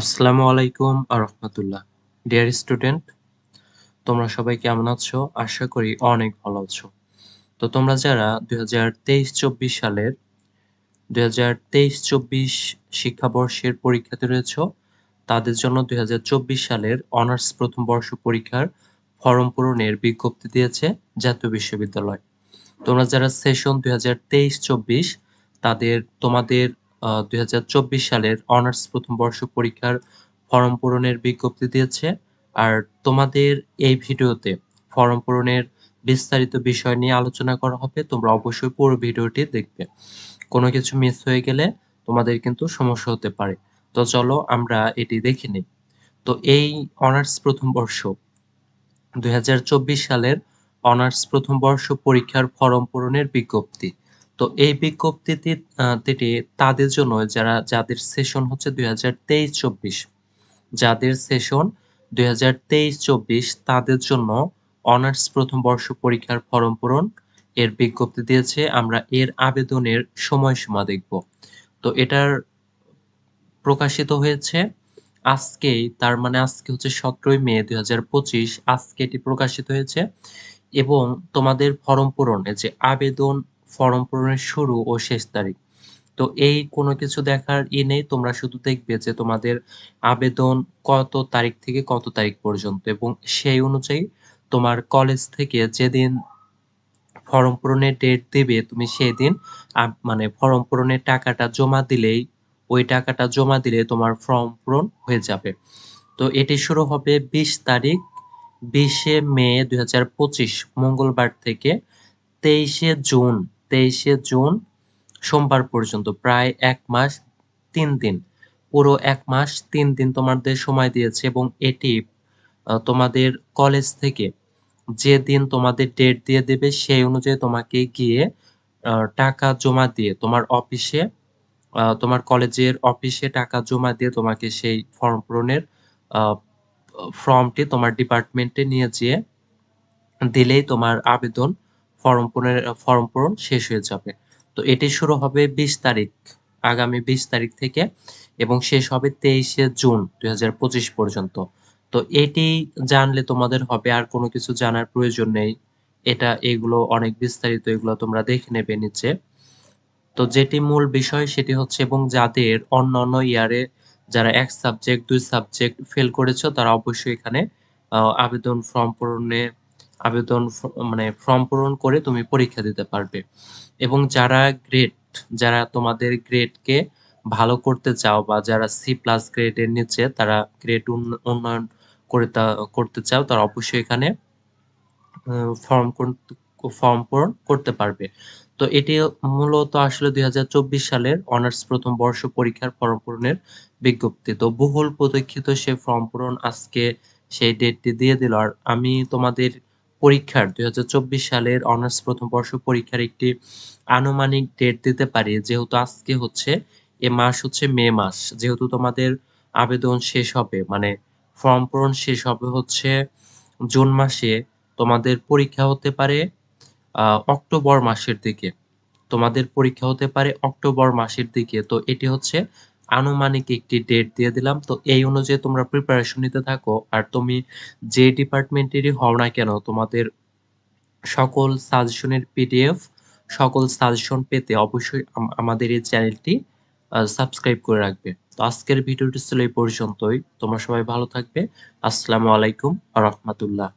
আসসালামু আলাইকুম আরহামতুল্লাহ dear student তোমরা সবাই কেমন আছো? আশা করি অনেক ভালো আছো। তো তোমরা যারা দুই হাজার তেইশ চব্বিশ সালের, দুই হাজার তেইশ চব্বিশ শিক্ষাবর্ষের পরীক্ষাতে রয়েছ, তাদের জন্য দুই চব্বিশ সালের অনার্স প্রথম বর্ষ পরীক্ষার ফর্ম পূরণের বিজ্ঞপ্তি দিয়েছে জাতীয় বিশ্ববিদ্যালয়। তোমরা যারা সেশন দুই হাজার তেইশ চব্বিশ, তাদের, তোমাদের দুই হাজার চব্বিশ সালের অনার্স প্রথম বর্ষ পরীক্ষার ফর্ম পূরণের বিজ্ঞপ্তি দিয়েছে। আর তোমাদের এই ভিডিওতে ফর্ম পূরণের বিস্তারিত বিষয় নিয়ে আলোচনা করা হবে, তোমরা অবশ্যই পুরো ভিডিওটি দেখবে। কোনো কিছু মিস হয়ে গেলে তোমাদের কিন্তু সমস্যা হতে পারে। তো চলো আমরা এটি দেখে নিই। তো এই অনার্স প্রথম বর্ষ, দুই হাজার চব্বিশ সালের অনার্স প্রথম বর্ষ পরীক্ষার ফর্ম পূরণের বিজ্ঞপ্তি। তো এই বিজ্ঞপ্তিটি তাদের জন্য যারা, যাদের সেশন হচ্ছে দুই হাজার তেইশ চব্বিশ, যাদের সেশন দুই হাজার তেইশ চব্বিশ, তাদের জন্য অনার্স প্রথম বর্ষ পরীক্ষার ফর্ম পূরণ। এর বিজ্ঞপ্তি দিয়েছে, আমরা এর আবেদনের সময়সীমা দেখব। তো এটার প্রকাশিত হয়েছে আজকেই, তার মানে আজকে হচ্ছে সতেরোই মে দুই হাজার পঁচিশ, আজকে এটি প্রকাশিত হয়েছে। এবং তোমাদের ফর্ম পূরণে যে আবেদন ফর্ম পূরণের শুরু ও শেষ তারিখ। তো এই কোনো কিছু দেখার ই নেই, তোমরা শুধু দেখবে যে তোমাদের আবেদন কত তারিখ থেকে কত তারিখ পর্যন্ত এবং সেই অনুযায়ী তোমার কলেজ থেকে যেদিন ফর্ম পূরণের ডেট দেবে, তুমি সেই দিন মানে ফর্ম পূরণের টাকাটা জমা দিলেই, ওই টাকাটা জমা দিলে তোমার ফর্ম পূরণ হয়ে যাবে। তো এটি শুরু হবে বিশ তারিখ, বিশে মে দু হাজার পঁচিশ, মঙ্গলবার থেকে তেইশে জুন তেইশে জুন সোমবার পর্যন্ত, প্রায় এক মাস তিন দিন। পুরো এক মাস তিন দিন তোমাদের সময় দিয়েছে এবং এটি তোমাদের কলেজ থেকে যে দিন তোমাদের ডেট দিয়ে দেবে সেই অনুযায়ী তোমাকে গিয়ে টাকা জমা দিয়ে তোমার অফিসে তোমার কলেজের অফিসে টাকা জমা দিয়ে তোমাকে সেই ফর্ম পূরণের ফর্মটি তোমার ডিপার্টমেন্টে নিয়ে যেয়ে দিলেই তোমার আবেদন ফর্ম পূরণের, ফর্ম পূরণ শেষ হয়ে যাবে। তো এটি শুরু হবে বিশ তারিখ, আগামী বিশ তারিখ থেকে এবং শেষ হবে তেইশে জুন দু হাজার পঁচিশ পর্যন্ত। তো এটি জানলে তোমাদের হবে, আর কোনো কিছু জানার প্রয়োজন নেই। এটা, এগুলো অনেক বিস্তারিত, এগুলো তোমরা দেখে নেবে নিচে। তো যেটি মূল বিষয় সেটি হচ্ছে, এবং যাদের অন্য অন্য ইয়ারে যারা এক সাবজেক্ট, দুই সাবজেক্ট ফেল করেছ, তারা অবশ্যই এখানে আবেদন ফর্ম পূরণে আবেদন মানে ফর্ম পূরণ করে তুমি পরীক্ষা দিতে পারবে। এবং যারা গ্রেড যারা তোমাদের গ্রেডকে ভালো করতে চাও বা যারা সি প্লাস গ্রেডের নিচে তারা গ্রেড উন্নয়ন করে করতে চাও, তারা অবশ্যই এখানে ফর্ম ফর্ম পূরণ করতে পারবে। তো এটি মূলত আসলে দুই হাজার চব্বিশ সালের অনার্স প্রথম বর্ষ পরীক্ষার ফর্ম পূরণের বিজ্ঞপ্তি। তো বহুল প্রতীক্ষিত সে ফর্ম পূরণ আজকে সেই ডেটটি দিয়ে দিল। আর আমি তোমাদের পরীক্ষার, দুই সালের অনার্স প্রথম বর্ষ পরীক্ষার একটি আনুমানিক ডেট দিতে পারি। যেহেতু আজকে হচ্ছে এ মাস হচ্ছে মে মাস, যেহেতু তোমাদের আবেদন শেষ হবে মানে ফর্ম পূরণ শেষ হবে হচ্ছে জুন মাসে, তোমাদের পরীক্ষা হতে পারে অক্টোবর মাসের দিকে। তোমাদের পরীক্ষা হতে পারে অক্টোবর মাসের দিকে। তো এটি হচ্ছে আনুমানিক একটি ডেট দিয়ে দিলাম। তো এই অনুযায়ী তোমরা প্রিপারেশন নিতে থাকো। আর তুমি যে ডিপার্টমেন্টেরই হও না কেন, তোমাদের সকল সাজেশনের পিডিএফ সকল সাজেশন পেতে অবশ্যই আমাদের এই চ্যানেলটি সাবস্ক্রাইব করে রাখবে। তো আজকের ভিডিওটি ছিল এই পর্যন্তই। তোমরা সবাই ভালো থাকবে। আসসালামু আলাইকুম রহমতুল্লাহ।